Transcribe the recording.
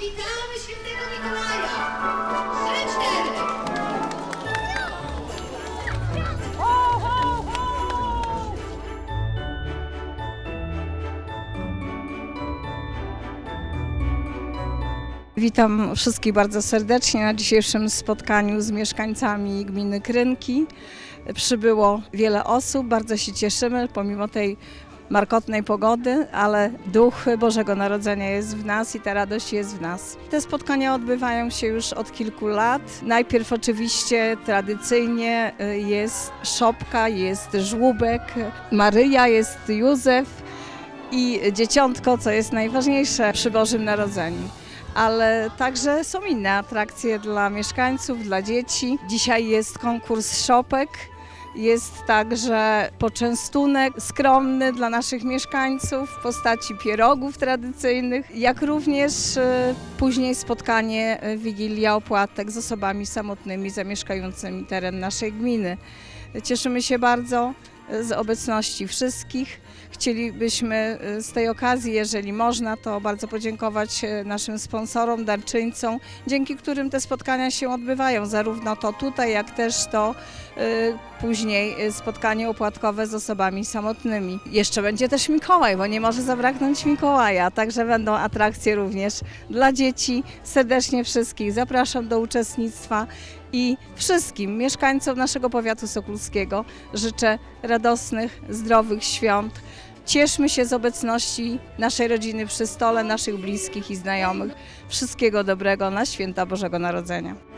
Witamy świętego Mikołaja! Witam wszystkich bardzo serdecznie na dzisiejszym spotkaniu z mieszkańcami gminy Krynki. Przybyło wiele osób, bardzo się cieszymy pomimo tej markotnej pogody, ale duch Bożego Narodzenia jest w nas i ta radość jest w nas. Te spotkania odbywają się już od kilku lat. Najpierw oczywiście tradycyjnie y, jest szopka, jest żłóbek, Maryja, jest Józef i dzieciątko, co jest najważniejsze przy Bożym Narodzeniu ale także są inne atrakcje dla mieszkańców, dla dzieci. Dzisiaj jest konkurs szopek. Jest także poczęstunek skromny dla naszych mieszkańców w postaci pierogów tradycyjnych, jak również e, później spotkanie e, Wigilia Opłatek z osobami samotnymi zamieszkającymi teren naszej gminy. Cieszymy się bardzo z obecności wszystkich. Chcielibyśmy e, z tej okazji, jeżeli można, to bardzo podziękować e, naszym sponsorom, darczyńcom, dzięki którym te spotkania się odbywają, zarówno to tutaj, jak też to e, później spotkanie opłatkowe z osobami samotnymi. Jeszcze będzie też Mikołaj, bo nie może zabraknąć Mikołaja, także będą atrakcje również dla dzieci. Serdecznie wszystkich zapraszam do uczestnictwa i wszystkim mieszkańcom naszego powiatu sokulskiego życzę radosnych, zdrowych świąt. Cieszmy się z obecności naszej rodziny przy stole, naszych bliskich i znajomych. Wszystkiego dobrego na święta Bożego Narodzenia.